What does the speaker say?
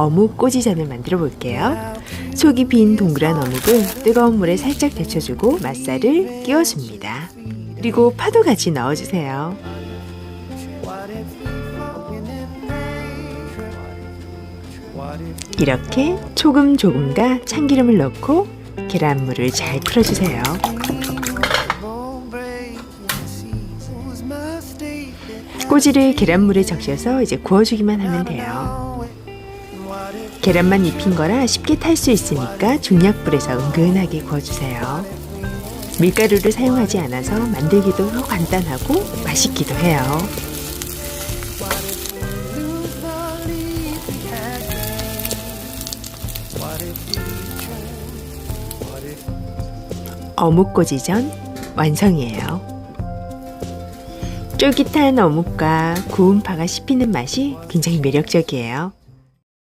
어묵 꼬지전을 만들어 볼게요. 속이 빈 동그란 어묵을 뜨거운 물에 살짝 데쳐주고 맛살을 끼워줍니다. 그리고 파도 같이 넣어주세요. 이렇게 소금 조금과 참기름을 넣고 계란물을 잘 풀어주세요. 꼬지를 계란물에 적셔서 이제 구워주기만 하면 돼요. 계란만 입힌 거라 쉽게 탈 수 있으니까 중약불에서 은근하게 구워주세요. 밀가루를 사용하지 않아서 만들기도 간단하고 맛있기도 해요. 어묵꼬지전 완성이에요. 쫄깃한 어묵과 구운 파가 씹히는 맛이 굉장히 매력적이에요.